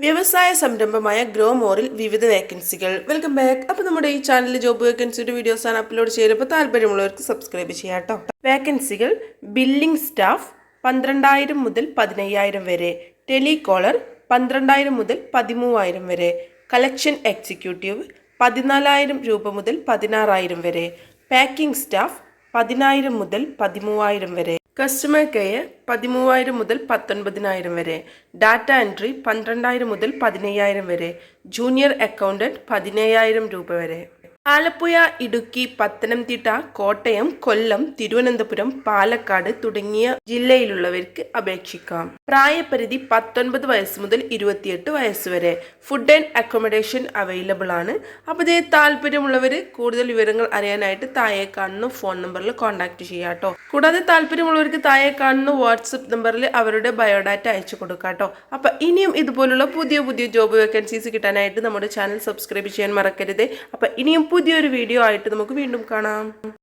വ്യവസായ സംരംഭമായ ഗ്രോ മോറിൽ വിവിധ വേക്കൻസികൾ വെൽക്കം ബാക്ക് അപ്പോൾ നമ്മുടെ ഈ ചാനലിൽ ജോബ് വേക്കൻസിയുടെ വീഡിയോസ് ആണ് അപ്ലോഡ് ചെയ്യുമ്പോൾ താല്പര്യമുള്ളവർക്ക് സബ്സ്ക്രൈബ് ചെയ്യാം കേട്ടോ വേക്കൻസികൾ ബില്ലിംഗ് സ്റ്റാഫ് പന്ത്രണ്ടായിരം മുതൽ പതിനയ്യായിരം വരെ. ടെലികോളർ പന്ത്രണ്ടായിരം മുതൽ പതിമൂവായിരം വരെ. കളക്ഷൻ എക്സിക്യൂട്ടീവ് പതിനാലായിരം രൂപ മുതൽ പതിനാറായിരം വരെ. പാക്കിംഗ് സ്റ്റാഫ് പതിനായിരം മുതൽ പതിമൂവായിരം വരെ. കസ്റ്റമർ കെയർ പതിമൂവായിരം മുതൽ പത്തൊൻപതിനായിരം വരെ. ഡാറ്റ എൻട്രി പന്ത്രണ്ടായിരം മുതൽ പതിനയ്യായിരം വരെ. ജൂനിയർ അക്കൗണ്ടന്റ് പതിനയ്യായിരം രൂപ വരെ. ആലപ്പുഴ ഇടുക്കി പത്തനംതിട്ട കോട്ടയം കൊല്ലം തിരുവനന്തപുരം പാലക്കാട് തുടങ്ങിയ ജില്ലയിലുള്ളവർക്ക് അപേക്ഷിക്കാം. പ്രായപരിധി പത്തൊൻപത് വയസ്സ് മുതൽ ഇരുപത്തിയെട്ട് വയസ്സ് വരെ. ഫുഡ് ആൻഡ് അക്കോമഡേഷൻ അവൈലബിൾ ആണ്. അപ്പോൾ ഇതേ താല്പര്യമുള്ളവർ കൂടുതൽ വിവരങ്ങൾ അറിയാനായിട്ട് താഴെ കാണുന്ന ഫോൺ നമ്പറിൽ കോൺടാക്ട് ചെയ്യാം കേട്ടോ കൂടാതെ താല്പര്യമുള്ളവർക്ക് താഴെ കാണുന്ന വാട്സപ്പ് നമ്പറിൽ അവരുടെ ബയോഡാറ്റ അയച്ചു കൊടുക്കാം കേട്ടോ അപ്പോൾ ഇനിയും ഇതുപോലുള്ള പുതിയ പുതിയ ജോബ് വേക്കൻസീസ് കിട്ടാനായിട്ട് നമ്മുടെ ചാനൽ സബ്സ്ക്രൈബ് ചെയ്യാൻ മറക്കരുത്. അപ്പോൾ ഇനിയും പുതിയൊരു വീഡിയോ ആയിട്ട് നമുക്ക് വീണ്ടും കാണാം.